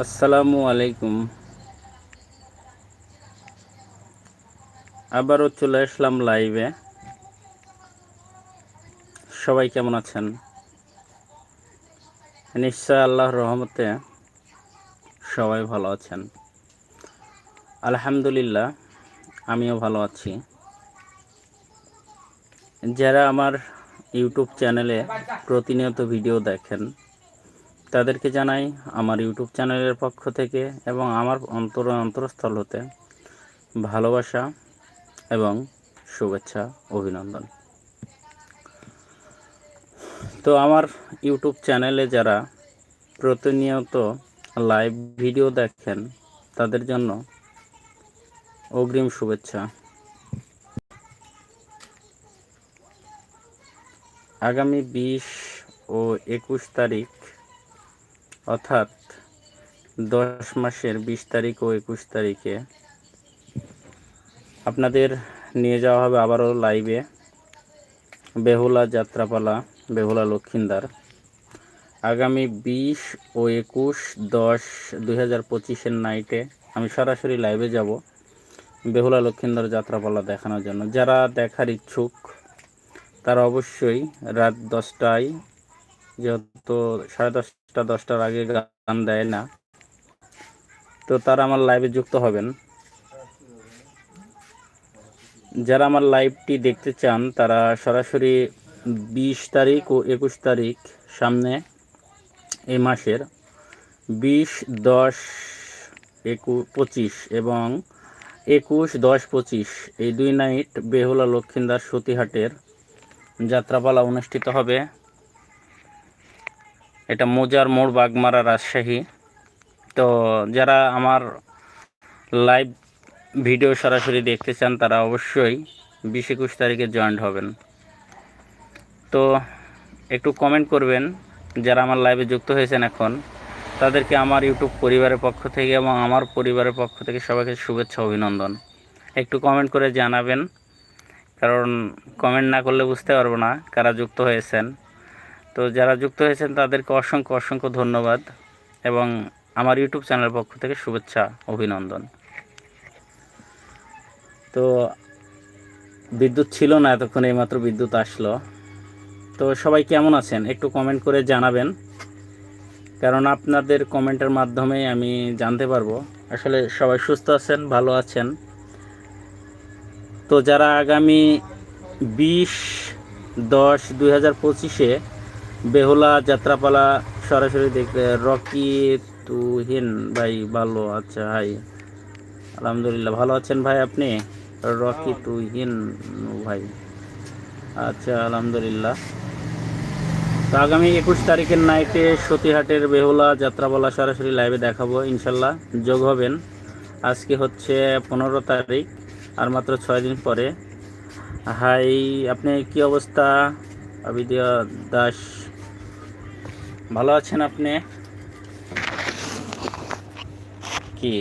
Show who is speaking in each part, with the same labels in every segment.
Speaker 1: আসসালামু আলাইকুম। আবারও চলে আসলাম লাইভে সবাই কেমন আছেন? নিশ্চয় আল্লাহর রহমতে সবাই ভালো আছেন। আলহামদুলিল্লাহ, আমিও ভালো আছি। যারা আমার ইউটিউব চ্যানেলে প্রতিনিয়ত ভিডিও দেখেন তাদেরকে জানাই আমার ইউটিউব চ্যানেলের পক্ষ থেকে এবং আমার অন্তর অন্তরস্থল হতে ভালোবাসা এবং শুভেচ্ছা, অভিনন্দন। তো আমার ইউটিউব চ্যানেলে যারা প্রতিনিয়ত লাইভ ভিডিও দেখেন, তাদের জন্য অগ্রিম শুভেচ্ছা। আগামী বিশ ও একুশ তারিখ অর্থাৎ দশ মাসের বিশ তারিখ ও একুশ তারিখে আপনাদের নিয়ে যাওয়া হবে আবারও লাইভে বেহুলা যাত্রাপালা, বেহুলা লক্ষিন্দার। আগামী বিশ ও একুশ দশ দুই হাজার পঁচিশের নাইটে আমি সরাসরি লাইভে যাব বেহুলা লক্ষিন্দার যাত্রাপালা দেখানোর জন্য। যারা দেখার ইচ্ছুক, তারা অবশ্যই রাত দশটায়, যেহেতু সাড়ে দশটা, দশটার আগে গান দেয় না। তো তারা আমার লাইভে যুক্ত হবেন। যারা আমার লাইভটি দেখতে চান, তারা সরাসরি বিশ তারিখ ও একুশ তারিখ সামনে এই মাসের বিশ, দশ, একু, পঁচিশ এবং একুশ, দশ, পঁচিশ এই দুই নাইট বেহুলা লক্ষিন্দার সতীহাটের যাত্রাপালা অনুষ্ঠিত হবে। এটা মোজার মোড় বাগমারা রাজশাহী। তো যারা আমার লাইভ ভিডিও সরাসরি দেখতে চান, তারা অবশ্যই বিশ একুশ তারিখে জয়েন্ট হবেন। তো একটু কমেন্ট করবেন, যারা আমার লাইভে যুক্ত হয়েছেন এখন, তাদেরকে আমার ইউটিউব পরিবারের পক্ষ থেকে এবং আমার পরিবারের পক্ষ থেকে সবাইকে শুভেচ্ছা, অভিনন্দন। একটু কমেন্ট করে জানাবেন, কারণ কমেন্ট না করলে বুঝতে পারব না কারা যুক্ত হয়েছেন। তো যারা যুক্ত হয়েছেন, তাদেরকে অসংখ্য অসংখ্য ধন্যবাদ এবং আমার ইউটিউব চ্যানেলের পক্ষ থেকে শুভেচ্ছা, অভিনন্দন। তো বিদ্যুৎ ছিল না, এতক্ষণ এইমাত্র বিদ্যুৎ আসলো। তো সবাই কেমন আছেন? একটু কমেন্ট করে জানাবেন, কারণ আপনাদের কমেন্টের মাধ্যমে আমি জানতে পারব। আসলে সবাই সুস্থ আছেন, ভালো আছেন। তো যারা আগামী বিশ দশ দুই হাজার পঁচিশে বেহুলা যাত্রাপালা সরাসরি দেখবে রকি তুহিন ভাই ভালো আচ্ছা হাই। আলহামদুলিল্লাহ ভালো আছেন ভাই আপনি? রকি তুহিন ভাই। আচ্ছা আলহামদুলিল্লাহ। তো আগামী একুশ তারিখের নাইটে সতীহাটের বেহুলা যাত্রাপালা সরাসরি লাইভে দেখাবো ইনশাল্লাহ। যোগ হবেন। আজকে হচ্ছে পনেরো তারিখ আর মাত্র ছয় দিন পরে। হাই আপনি কি অবস্থা? আবিদিয়া দাস ভালো আছেন আপনি? কি?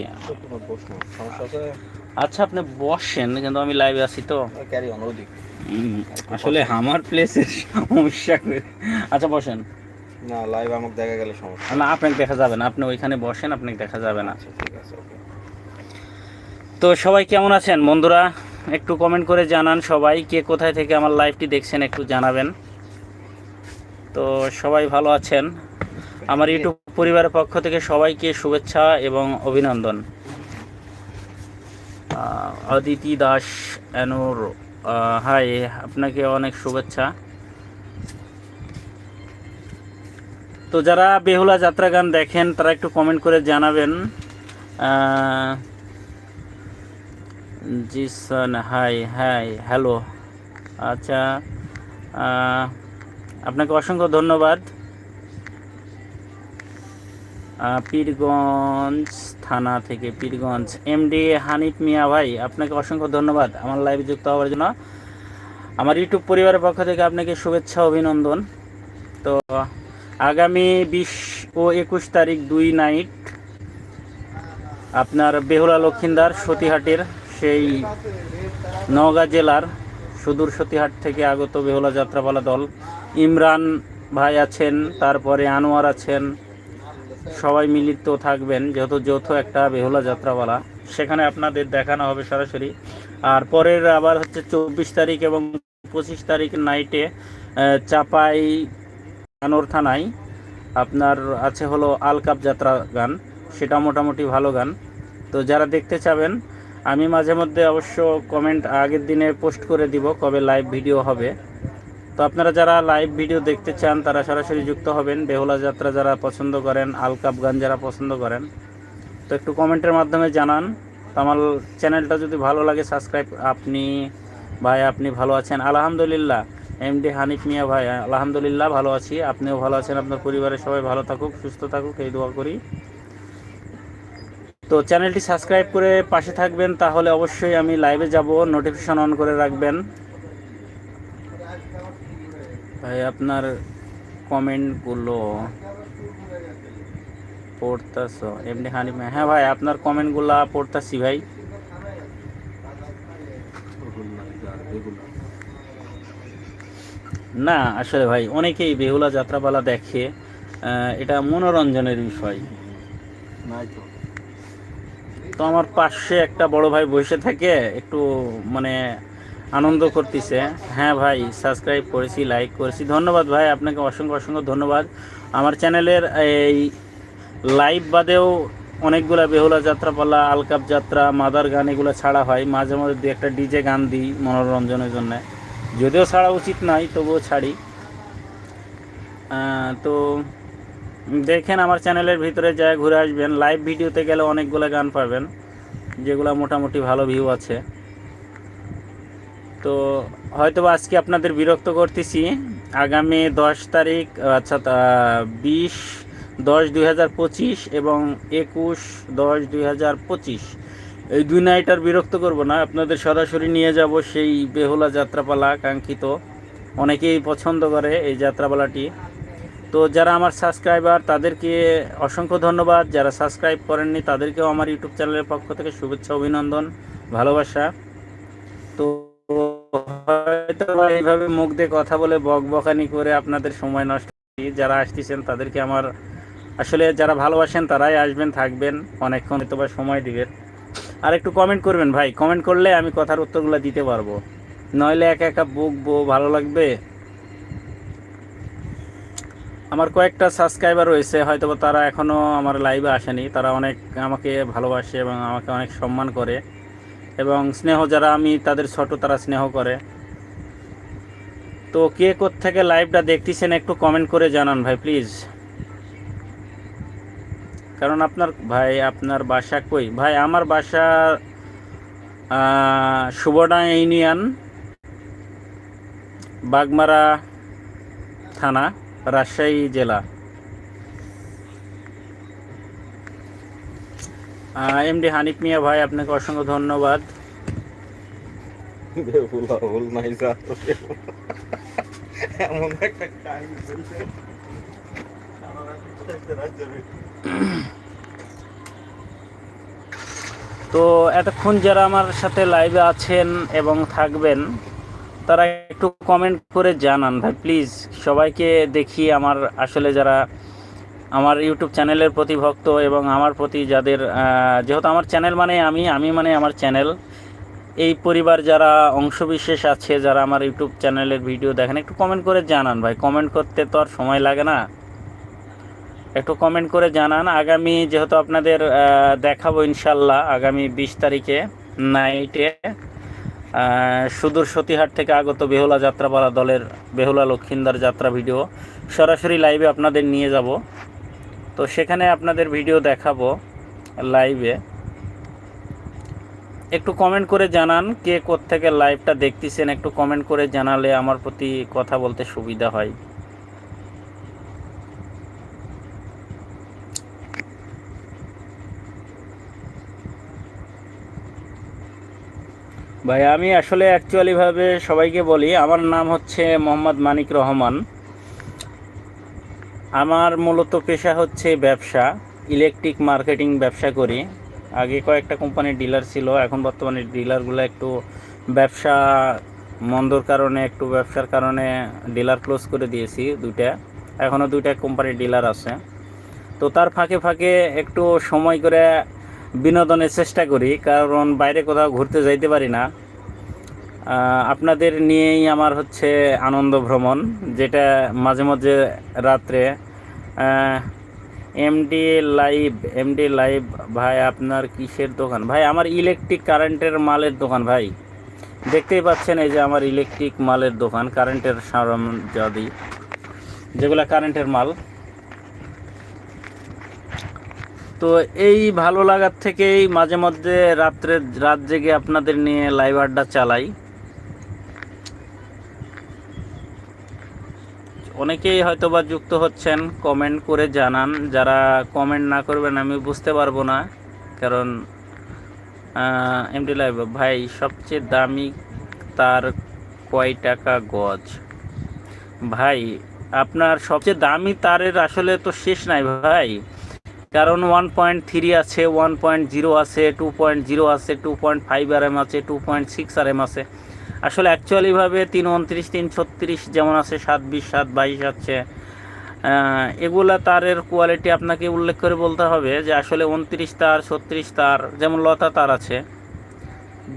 Speaker 1: আচ্ছা আপনি বসেন কিন্তু আমি লাইভে আছি তো। আসলে আমার প্লেসের সমস্যা করে আচ্ছা বসেন।
Speaker 2: না লাইভ আমাকে দেখা গেলে সমস্যা
Speaker 1: না আপনাকে দেখা যাবে না। আপনি ওইখানে বসেন আপনাকে দেখা যাবে না।
Speaker 2: আচ্ছা ঠিক আছে ওকে।
Speaker 1: তো সবাই কেমন আছেন? বন্ধুরা একটু কমেন্ট করে জানান সবাই কে কোথায় থেকে আমার লাইভটি দেখছেন একটু জানাবেন। তো সবাই ভালো আছেন। আমার ইউটিউব পরিবারের পক্ষ থেকে সবাইকে শুভেচ্ছা এবং অভিনন্দন। অদিতি দাস অ্যানুর হাই আপনাকে অনেক শুভেচ্ছা। তো যারা বেহুলা যাত্রা গান দেখেন তারা একটু কমেন্ট করে জানাবেন। আহ, জি সান হাই হাই হ্যালো আচ্ছা আপনাকে অসংখ্য ধন্যবাদ। পীরগঞ্জ থানা থেকে পীরগঞ্জ এমডি হানিফ মিয়া ভাই, আপনাকে অসংখ্য ধন্যবাদ আমার লাইভে যুক্ত হওয়ার জন্য। আমার ইউটিউব পরিবারের পক্ষ থেকে আপনাকে শুভেচ্ছা, অভিনন্দন। তো, আগামী বিশ ও একুশ তারিখ দুই নাইট আপনার বেহুলা লক্ষিন্দার সতীহাটের সেই নওগাঁ জেলার সুদূর সতীহাট থেকে আগত বেহুলা যাত্রাপালা দল ইমরান ভাই আছেন, তারপরে আনোয়ার আছেন, সবাই মিলিত থাকবেন, যেহেতু যৌথ একটা বেহুলা যাত্রাপালা সেখানে আপনাদের দেখানো হবে সরাসরি। আর পরের আবার হচ্ছে চব্বিশ তারিখ এবং পঁচিশ তারিখ নাইটে চাপাই কানোর থানায় আপনার আছে হলো আলকাপ যাত্রা গান। সেটা মোটামুটি ভালো গান। তো যারা দেখতে চাবেন, আমি মাঝে মধ্যে অবশ্য কমেন্ট আগের দিনে পোস্ট করে দিব কবে লাইভ ভিডিও হবে। তো আপনারা যারা লাইভ ভিডিও দেখতে চান, তারা সরাসরি যুক্ত হবেন। বেহুলা যাত্রা যারা পছন্দ করেন আলকাপ গান যারা পছন্দ করেন, তো একটু কমেন্টের মাধ্যমে জানান। আমার চ্যানেলটা যদি ভালো লাগে সাবস্ক্রাইব আপনি, ভাই আপনি ভালো আছেন। আলহামদুলিল্লাহ এমডি হানিফ মিয়া ভাই, আলহামদুলিল্লাহ ভালো আছি। আপনিও ভালো আছেন, আপনার পরিবারের সবাই ভালো থাকুক, সুস্থ থাকুক, এই দোয়া করি। তো চ্যানেলটি সাবস্ক্রাইব করে পাশে থাকবেন, তাহলে অবশ্যই আমি লাইভে যাব নোটিফিকেশন অন করে রাখবেন। ভাই, আপনার কমেন্টগুলো পড়তাছ। এমনি হানি হ্যাঁ ভাই, আপনার কমেন্টগুলো পড়তাছি ভাই। না, আসলে ভাই, অনেকেই বেহুলা যাত্রাপালা দেখে এটা মনোরঞ্জনের বিষয়।
Speaker 2: তো
Speaker 1: তো আমার পাশে একটা বড় ভাই বসে থাকে, একটু মানে আনন্দ করতেছে। হ্যাঁ ভাই সাবস্ক্রাইব করেছি লাইক করেছি। ধন্যবাদ ভাই, আপনাকে অসংখ্য অসংখ্য ধন্যবাদ। আমার চ্যানেলের এই লাইভ বাদেও অনেকগুলা বেহুলা যাত্রাপালা, আলকাপ যাত্রা, মাদার গান এগুলো ছাড়া হয়। মাঝে মাঝে দু একটা ডিজে গান দিই মনোরঞ্জনের জন্য। যদিও ছাড়া উচিত নয়, তবুও ছাড়ি। তো দেখেন আমার চ্যানেলের ভিতরে যায়, ঘুরে আসবেন। লাইভ ভিডিওতে গেলে অনেকগুলো গান পাবেন, যেগুলো মোটামুটি ভালো ভিউ আছে। তো হয়তো আজকে আপনাদের বিরক্ত করতেছি। আগামী দশ তারিখ আচ্ছা বিশ দশ দুই হাজার পঁচিশ এবং একুশ দশ দুই হাজার পঁচিশ। এই দুই নাইট আর বিরক্ত করব না, আপনাদের সরাসরি নিয়ে যাব সেই বেহুলা যাত্রাপালা, কাঙ্ক্ষিত। অনেকেই পছন্দ করে এই যাত্রাপালাটি। তো যারা আমার সাবস্ক্রাইবার তাদেরকে অসংখ্য ধন্যবাদ। যারা সাবস্ক্রাইব করেননি, তাদেরকেও আমার ইউটিউব চ্যানেলের পক্ষ থেকে শুভেচ্ছা, অভিনন্দন, ভালোবাসা। তো হয়তো এইভাবে মুখ দিয়ে কথা বলে বক বকানি করে আপনাদের সময় নষ্ট করি। যারা আসতেছেন তাদেরকে আমার, আসলে যারা ভালোবাসেন তারাই আসবেন, থাকবেন, অনেকক্ষণ হয়তো বা সময় দিবেন। আর একটু কমেন্ট করবেন ভাই। কমেন্ট করলে আমি কথার উত্তরগুলো দিতে পারব। নইলে একা একা বকবো ভালো লাগবে? আমার কয়েকটা সাবস্ক্রাইবার রয়েছে হয়তো তারা এখনও আমার লাইভে আসেনি। তারা অনেক আমাকে ভালোবাসে এবং আমাকে অনেক সম্মান করে। এবং স্নেহ যারা আমি, তাদের ছোট তারা স্নেহ করে। তো কে থেকে লাইভটা দেখতেছেন একটু কমেন্ট করে জানান ভাই প্লিজ কারণ আপনার, ভাই, আপনার বাসা কই? ভাই, আমার বাসা সুবর্ণা ইউনিয়ন, বাগমারা থানা, রাজশাহী জেলা। এমডি হানিফ মিয়া ভাই আপনাকে অসংখ্য ধন্যবাদ।
Speaker 2: এমন একটা
Speaker 1: তো এতক্ষণ যারা আমার সাথে লাইভে আছেন এবং থাকবেন তারা একটু কমেন্ট করে জানান ভাই প্লিজ সবাইকে দেখি আমার আসলে যারা আমার ইউটিউব চ্যানেলের প্রতি ভক্ত এবং আমার প্রতি যাদের যেহেতু আমার চ্যানেল মানে আমি আমি মানে আমার চ্যানেল এই পরিবার যারা অংশবিশেষ আছে, যারা আমার ইউটিউব চ্যানেলের ভিডিও দেখেন, একটু কমেন্ট করে জানান ভাই। কমেন্ট করতে তো আর সময় লাগে না। একটু কমেন্ট করে জানান। আগামী যেহেতু আপনাদের দেখাবো ইনশাল্লাহ আগামী বিশ তারিখে নাইটে সুদূর সতীহাট থেকে আগত বেহুলা যাত্রাপালা দলের বেহুলা লক্ষিন্দার যাত্রা ভিডিও সরাসরি লাইভে আপনাদের নিয়ে যাব। তো সেখানে আপনাদের ভিডিও দেখাবো লাইভে একটু কমেন্ট করে জানান কে থেকে লাইভটা দেখতেছেন, একটু কমেন্ট করে জানালে আমার প্রতি কথা বলতে সুবিধা হয়। ভাই, আমি আসলে অ্যাকচুয়ালিভাবে সবাইকে বলি, আমার নাম হচ্ছে মোহাম্মদ মানিক রহমান। আমার মূলত পেশা হচ্ছে ব্যবসা ইলেকট্রিক মার্কেটিং ব্যবসা করি। আগে কয়েকটা কোম্পানির ডিলার ছিল, এখন বর্তমানে ডিলারগুলো একটু ব্যবসা মন্দর কারণে, একটু ব্যবসার কারণে ডিলার ক্লোজ করে দিয়েছি দুইটা। এখনও দুইটা কোম্পানির ডিলার আছে। তো তার ফাঁকে ফাঁকে একটু সময় করে বিনোদনের চেষ্টা করি, কারণ বাইরে কোথাও ঘুরতে যাইতে পারি না। আপনাদের নিয়েই আমার হচ্ছে আনন্দ ভ্রমণ, যেটা মাঝে মাঝে রাত্রে এমডি লাইভ এমডি লাইভ ভাই আপনার কিসের দোকান? ভাই, আমার ইলেকট্রিক কারেন্টের মালের দোকান, ভাই। দেখতেই পাচ্ছেন এই যে আমার ইলেকট্রিক মালের দোকান কারেন্টের সরঞ্জাদি যেগুলা কারেন্টের মাল। তো এই ভালো লাগার থেকেই মাঝে মধ্যে রাত্রে, রাত জেগে আপনাদের নিয়ে লাইভ আড্ডা চালাই। অনেকেই হয়তো বা যুক্ত হচ্ছেন কমেন্ট করে জানান। যারা কমেন্ট না করবেন, আমি বুঝতে পারব না। কারণ এমডি লাইভ ভাই, সবচেয়ে দামি তার কয় টাকা গজ? ভাই, আপনার সবচেয়ে দামি তারের আসলে তো শেষ নাই ভাই। কারণ ওয়ান পয়েন্ট থ্রি আছে ওয়ান পয়েন্ট জিরো আছে টু পয়েন্ট জিরো আছে টু পয়েন্ট ফাইভ আর এম আছে টু পয়েন্ট সিক্স আর এম আছে। আসলে অ্যাকচুয়ালিভাবে তিন উনত্রিশ, তিন ছত্রিশ যেমন আছে, সাত বিশ, সাত বাইশ আছে এগুলা তারের কোয়ালিটি আপনাকে উল্লেখ করে বলতে হবে যে আসলে উনত্রিশ তার, ছত্রিশ তার, যেমন লতা তার আছে,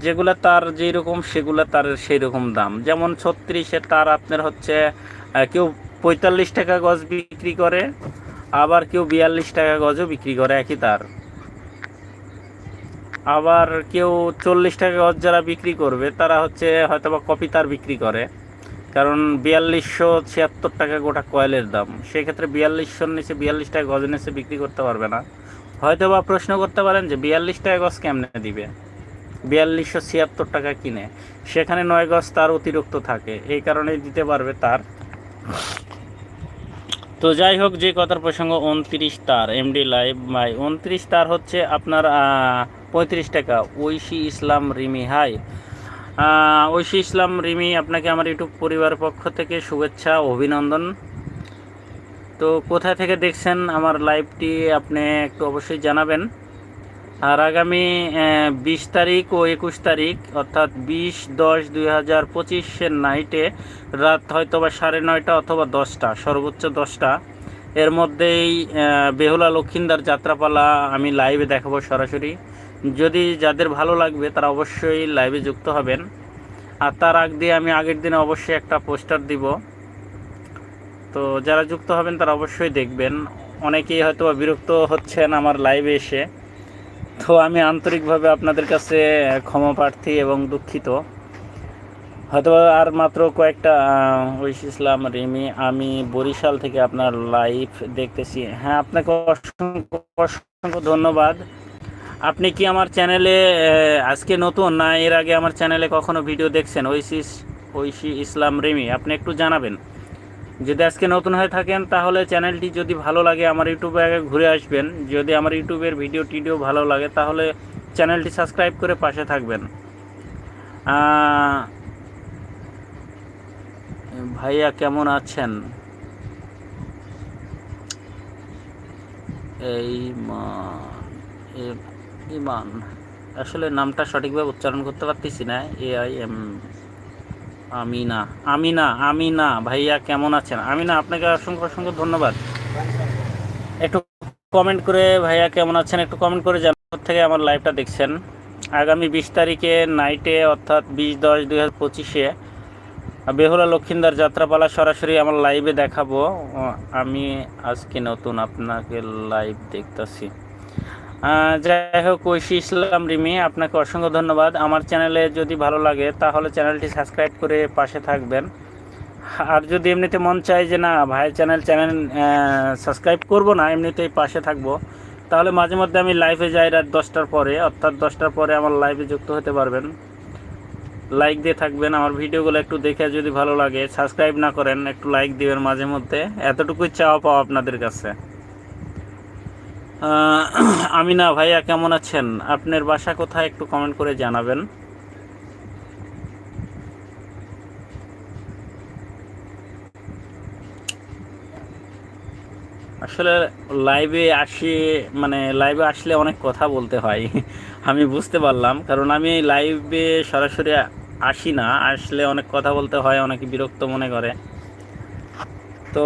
Speaker 1: যেগুলা তার যেই রকম সেগুলা তারের সেই রকম দাম। যেমন ছত্রিশের তার আপনার হচ্ছে কেউ পঁয়তাল্লিশ টাকা গজ বিক্রি করে, আবার কেউ বিয়াল্লিশ টাকা গজও বিক্রি করে, একই তার। আবার কেউ চল্লিশ টাকা গজ যারা বিক্রি করবে, তারা হচ্ছে হয়তো বা কপি তার বিক্রি করে। কারণ বিয়াল্লিশশো ছিয়াত্তর টাকা গোটা কয়েলের দাম। সেক্ষেত্রে বিয়াল্লিশশোর নিচে বিয়াল্লিশ টাকা গজের নিচে বিক্রি করতে পারবে না। হয়তো বা প্রশ্ন করতে পারেন যে বিয়াল্লিশ টাকা গজ কেমনে দিবে? বিয়াল্লিশশো ছিয়াত্তর টাকা কিনে। সেখানে নয় গজ তার অতিরিক্ত থাকে। এই কারণেই দিতে পারবে তার। তো যাই হোক, যে কথার প্রসঙ্গ, উনত্রিশ তার এমডি লাইভ বাই উনত্রিশ তার হচ্ছে আপনার পঁয়ত্রিশ টাকা। ঐশী ইসলাম রিমি, হাই। ঐশী ইসলাম রিমি, আপনাকে আমার ইউটিউব পরিবার পক্ষ থেকে শুভেচ্ছা, অভিনন্দন। তো কোথায় থেকে দেখছেন আমার লাইভটি, আপনি একটু অবশ্যই জানাবেন। আর আগামী বিশ তারিখ ও একুশ তারিখ, অর্থাৎ বিশ দশ দুই হাজার পঁচিশের নাইটে, রাত হয়তো বা সাড়ে নয়টা অথবা দশটা, সর্বোচ্চ দশটা, এর মধ্যেই বেহুলা লক্ষিন্দার যাত্রাপালা আমি লাইভে দেখাবো সরাসরি। যদি যাদের ভালো লাগবে, তারা অবশ্যই লাইভে যুক্ত হবেন। আর তার আগ দিয়ে আমি আগের দিনে অবশ্যই একটা পোস্টার দিব। তো যারা যুক্ত হবেন, তারা অবশ্যই দেখবেন। অনেকেই হয়তো বিরক্ত হচ্ছেন আমার লাইভে এসে। তো আমি আন্তরিকভাবে আপনাদের কাছে ক্ষমা প্রার্থী এবং দুঃখিত। হয়তো আর মাত্র কয়েকটা ঐশ ইসলাম রিমি, আমি বরিশাল থেকে আপনার লাইভ দেখতেছি। হ্যাঁ আপনাকে অসংখ্য অসংখ্য ধন্যবাদ। আপনি কি আমার চ্যানেলে আজকে নতুন? না, এর আগে আমার চ্যানেলে কখনো ভিডিও দেখছেন? ঐশী ঐশী ইসলাম রিমি, আপনি একটু জানাবেন। যদি আজকে নতুন হয়ে থাকেন, তাহলে চ্যানেলটি যদি ভালো লাগে, আমার ইউটিউবে আগে ঘুরে আসবেন। যদি আমার ইউটিউবের ভিডিও টিডিও ভালো লাগে, তাহলে চ্যানেলটি সাবস্ক্রাইব করে পাশে থাকবেন। ভাইয়া কেমন আছেন? এই ইমান। আসলে নামটা সঠিকভাবে উচ্চারণ করতে পারতেছি না। এ আই এম আমিনা। আমিনা আমিনা। ভাইয়া কেমন আছেন? আমিনা, আপনাকে অসংখ্য অসংখ্য ধন্যবাদ। একটু কমেন্ট করে, ভাইয়া কেমন আছেন? একটু কমেন্ট করে জানার থেকে আমার লাইভটা দেখছেন। আগামী বিশ তারিখে নাইটে অর্থাৎ বিশ দশ দুই হাজার পঁচিশে, বেহুলা লক্ষিন্দার যাত্রাপালা সরাসরি আমার লাইভে দেখাবো। আমি আজকে নতুন আপনাকে লাইভ দেখতাছি। যাই হোক, ঐশী ইসলাম রিমি, আপনাকে অসংখ্য ধন্যবাদ। আমার চ্যানেলে যদি ভালো লাগে, তাহলে চ্যানেলটি সাবস্ক্রাইব করে পাশে থাকবেন। আর যদি এমনিতে মন চায় যে না, ভাই, চ্যানেল চ্যানেল সাবস্ক্রাইব করব না, এমনিতেই পাশে থাকব, তাহলে মাঝে মধ্যে আমি লাইভে যাই রাত দশটার পরে, অর্থাৎ দশটার পরে আমার লাইভে যুক্ত হতে পারবেন। লাইক দিয়ে থাকবেন, আমার ভিডিওগুলো একটু দেখে যদি ভালো লাগে, সাবস্ক্রাইব না করেন, একটু লাইক দিবেন মাঝে মধ্যে। এতটুকুই চাওয়া পাওয়া আপনাদের কাছে। আমিনা ভাইয়া কেমন আছেন? আপনার বাসা কোথায় একটু কমেন্ট করে জানাবেন। আসলে লাইভে আসি মানে লাইভে আসলে অনেক কথা বলতে হয়, আমি বুঝতে পারলাম। কারণ আমি লাইভে সরাসরি আসি না, আসলে অনেক কথা বলতে হয়, অনেকে বিরক্ত মনে করে। তো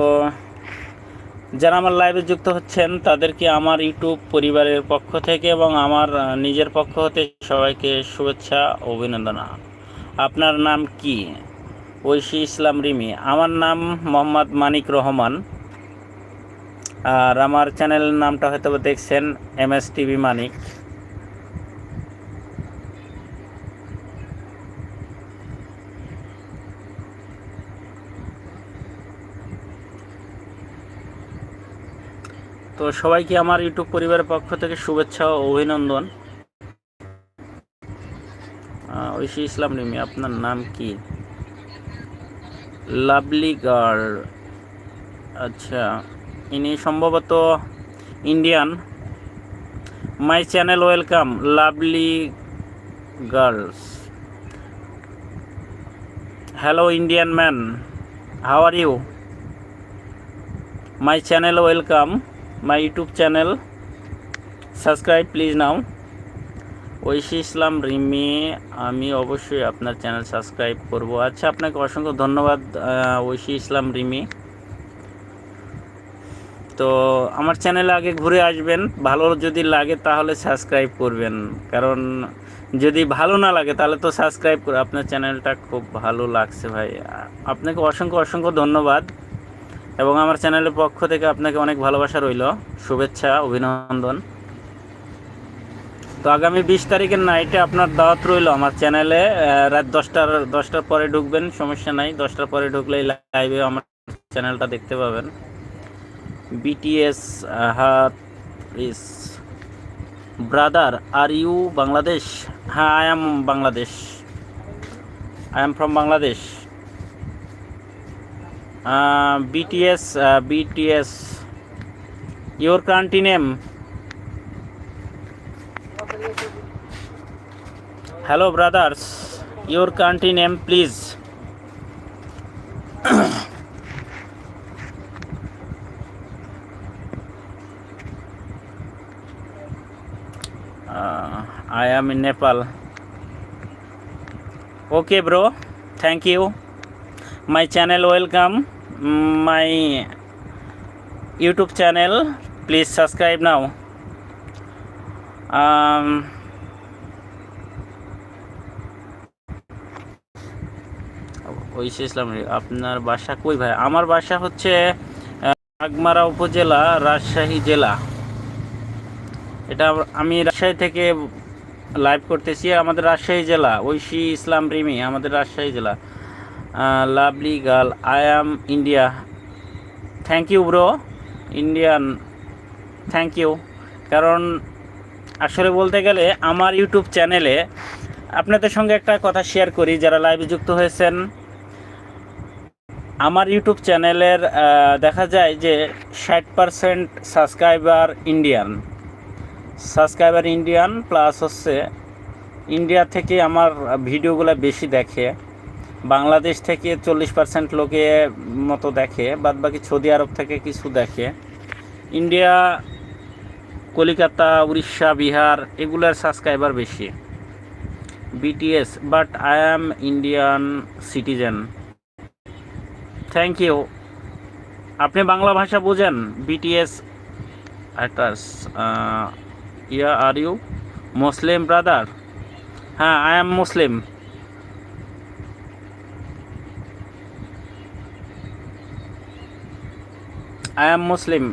Speaker 1: যারা আমার লাইভে যুক্ত হচ্ছেন, তাদেরকে আমার ইউটিউব পরিবারের পক্ষ থেকে এবং আমার নিজের পক্ষ হতে সবাইকে শুভেচ্ছা, অভিনন্দন। আপনার নাম কি? ঐশী ইসলাম রিমি। আমার নাম মোহাম্মদ মানিক রহমান। আর আমার চ্যানেলের নামটা হয়তো দেখছেন এম এস টিভি মানিক তো সবাইকে আমার ইউটিউব পরিবারের পক্ষ থেকে শুভেচ্ছা ও অভিনন্দন। ঐশী ইসলাম রিমি, আপনার নাম কি? লাভলি গার্ল আচ্ছা ইনি সম্ভবত Indian. My channel, welcome, lovely girls. Hello, Indian man how are you? My channel, welcome. My YouTube channel subscribe please now Oishi Islam Rimi আমি অবশ্যই আপনার চ্যানেল সাবস্ক্রাইব করব। আচ্ছা আপনাকে অসংখ্য ধন্যবাদ ঐশী ইসলাম রিমি তো আমার চ্যানেলে আগে ঘুরে আসবেন, ভালো যদি লাগে তাহলে সাবস্ক্রাইব করবেন। কারণ যদি ভালো না লাগে তাহলে তো সাবস্ক্রাইব করে আপনার চ্যানেলটা খুব ভালো লাগছে ভাই। আপনাকে অসংখ্য অসংখ্য ধন্যবাদ। এবং আমার চ্যানেলের পক্ষ থেকে আপনাকে অনেক ভালোবাসা রইল। শুভেচ্ছা, অভিনন্দন। তো আগামী বিশ তারিখের নাইটে আপনার দাওয়াত রইল আমার চ্যানেলে। রাত দশটার দশটার পরে ঢুকবেন, সমস্যা নাই। দশটার পরে ঢুকলেই লাইভে আমার চ্যানেলটা দেখতে পাবেন। বিটিএস হাত is brother R you Bangladesh হ্যাঁ I am Bangladesh I am from Bangladesh BTS BTS your country name hello brothers your country name please I am in Nepal. Okay, bro. Thank you. My channel welcome. YouTube channel. Please subscribe now. Um, Oishi Islam আপনার বাসা কই ভাই আমার বাসা হচ্ছে আগমারা উপজেলা রাজশাহী জেলা এটা আমি রাজশাহী থেকে লাইভ করতেছি আমাদের রাজশাহী জেলা ঐশী ইসলাম রিমি আমাদের রাজশাহী জেলা lovely girl I am India thank you bro Indian thank you কারণ আসলে বলতে গেলে আমার ইউটিউব চ্যানেলে আপনাদের সঙ্গে একটা কথা শেয়ার করি, যারা লাইভে যুক্ত হয়েছেন। আমার ইউটিউব চ্যানেলের দেখা যায় যে ষাট percent subscriber Indian subscriber Indian plus হচ্ছে ইন্ডিয়া থেকে আমার ভিডিওগুলো বেশি দেখে। বাংলাদেশ থেকে চল্লিশ পার্সেন্ট লোকে মতো দেখে বাদ বাকি সৌদি আরব থেকে কিছু দেখে। ইন্ডিয়া, কলিকাতা, উড়িষ্যা, বিহার, এগুলার সাবস্ক্রাইবার বেশি। BTS but I am Indian citizen thank you আপনি বাংলা ভাষা বোঝেন? BTS haters ya are you Muslim brother হ্যাঁ I am Muslim I am Muslim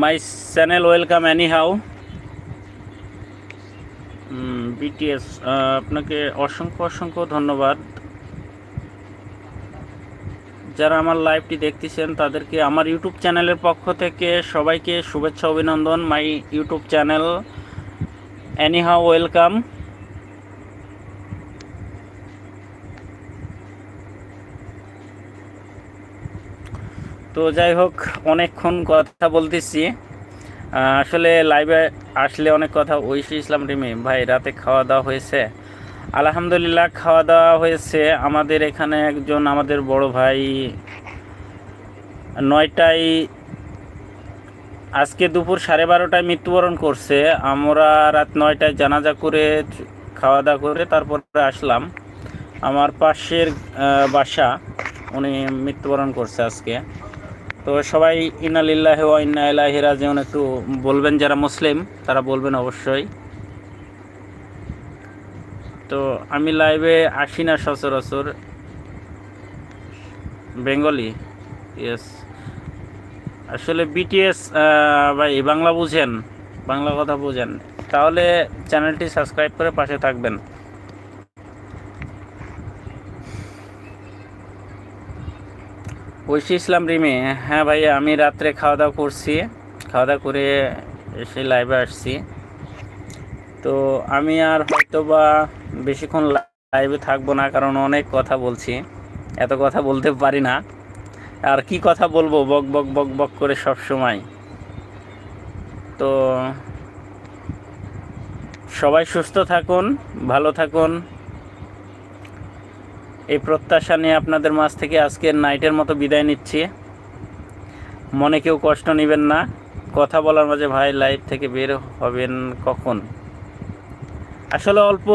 Speaker 1: my channel welcome anyhow BTS আপনাকে অসংখ্য অসংখ্য ধন্যবাদ। যারা আমার লাইভটি দেখতেছেন, তাদেরকে আমার ইউটিউব চ্যানেলের পক্ষ থেকে সবাইকে শুভেচ্ছা, অভিনন্দন। My YouTube channel anyhow welcome তো যাই হোক, অনেকক্ষণ কথা বলতেছি। আসলে লাইভে আসলে অনেক কথা ঐশী ইসলাম রিমি, ভাই, রাতে খাওয়া দাওয়া হয়েছে। আলহামদুলিল্লাহ খাওয়া দাওয়া হয়েছে। আমাদের এখানে একজন আমাদের বড় ভাই নয়টায়, আজকে দুপুর সাড়ে বারোটায় মৃত্যুবরণ করছে। আমরা রাত নয়টায় জানাজা করে খাওয়া দাওয়া করে তারপরে আসলাম। আমার পাশের বাসা, উনি মৃত্যুবরণ করছে আজকে। তো সবাই ইনালিল্লাহ ও ইন্না ইলাহি রাজিউন, একটু বলবেন যারা মুসলিম, তারা বলবেন অবশ্যই। তো আমি লাইভে আসি না সচরাচর। বেঙ্গলি? ইয়েস আসলে বিটিএস ভাই, বাংলা বুঝেন, বাংলা কথা বুঝেন। তাহলে চ্যানেলটি সাবস্ক্রাইব করে পাশে থাকবেন। ঐশী ইসলাম রিমি। হ্যাঁ ভাই আমি রাত্রে খাওয়া দাওয়া করছি। খাওয়া দাওয়া করে এসে লাইভে আসছি। তো আমি আর হয়তো বা বেশিক্ষণ লাইভে থাকব না, কারণ অনেক কথা বলছি। এত কথা বলতে পারি না। আর কি কথা বলব? বক বক বক বক করে সব সময়। তো সবাই সুস্থ থাকুন, ভালো থাকুন। এই প্রত্যাশা নিয়ে আপনাদের মাঝ থেকে আজকে নাইটের মতো বিদায় নিচ্ছি। মনে কেউ কষ্ট নেবেন না। কথা বলার মাঝে ভাই লাইভ থেকে বের হবেন কখন? আসলে অল্প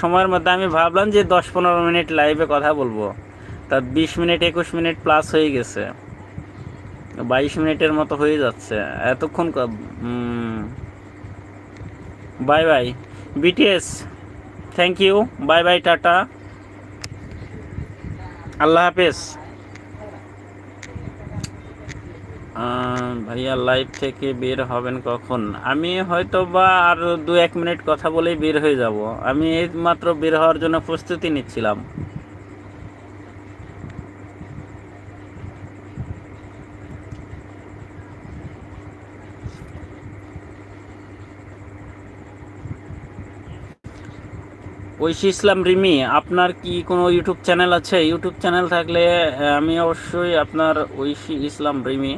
Speaker 1: সময়ের মধ্যে আমি ভাবলাম যে দশ পনেরো মিনিট লাইভে কথা বলব। তা বিশ মিনিট, একুশ মিনিট প্লাস হয়ে গেছে। বাইশ মিনিটের মতো হয়ে যাচ্ছে। এতক্ষণ bye bye BTS thank you bye bye tata. আল্লাহ হাফেজ। ভাইয়া লাইভ থেকে বের হবেন কখন? আমি হয়তো বা আর দু এক মিনিট কথা বলেই বের হয়ে যাব। আমি এই মাত্র বের হওয়ার জন্য প্রস্তুতি নিচ্ছিলাম। ঐশী ইসলাম রিমি, আপনার কি কোনো ইউটিউব চ্যানেল আছে? ইউটিউব চ্যানেল থাকলে আমি অবশ্যই আপনার ঐশী ইসলাম রিমি।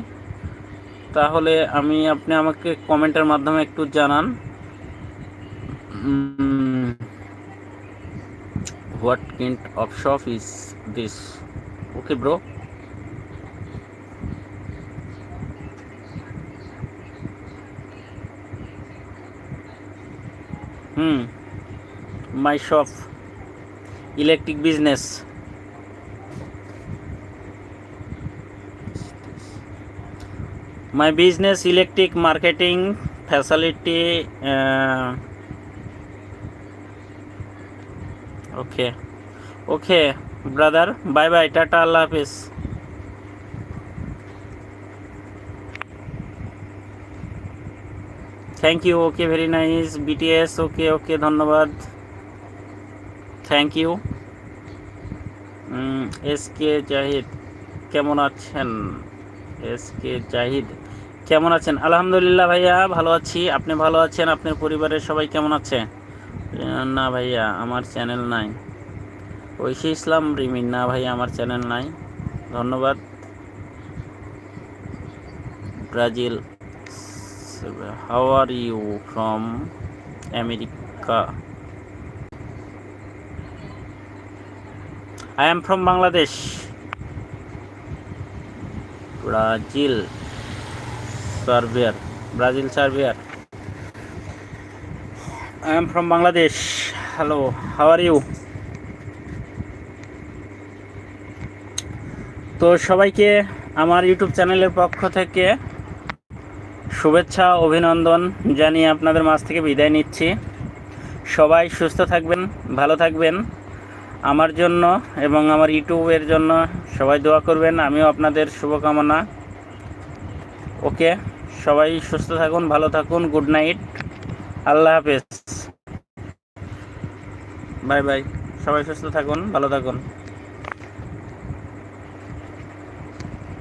Speaker 1: তাহলে আমি, আপনি আমাকে কমেন্টের মাধ্যমে একটু জানান। What kind of shop is this okay bro hmm shop electric business my business electric marketing facility uh, okay okay brother bye bye tata allah hafiz thank you okay very nice BTS okay okay ধন্যবাদ thank you S K Zahid কেমন আছেন? S K Zahid কেমন আছেন? আলহামদুলিল্লাহ ভাইয়া, ভালো আছি। আপনি ভালো আছেন? আপনার পরিবারের সবাই কেমন আছে? না ভাইয়া, আমার চ্যানেল নাই। ঐশী ইসলাম রিমি না ভাইয়া, আমার চ্যানেল নাই। ধন্যবাদ। Brazil how are you from America. I am from Bangladesh Brazil সার্বিয়ার ব্রাজিল সার্বিয়ার I am from Bangladesh hello how are you তো সবাইকে আমার ইউটিউব চ্যানেলের পক্ষ থেকে শুভেচ্ছা, অভিনন্দন জানিয়ে আপনাদের মাছ থেকে বিদায় নিচ্ছি। সবাই সুস্থ থাকবেন, ভালো থাকবেন। আমার জন্য এবং আমার ইউটিউবের জন্য সবাই দোয়া করবেন। আমিও আপনাদের শুভকামনা। ওকে, সবাই সুস্থ থাকুন, ভালো থাকুন, গুড নাইট। আল্লাহ হাফেজ। Bye bye. সবাই সুস্থ থাকুন, ভালো থাকুন।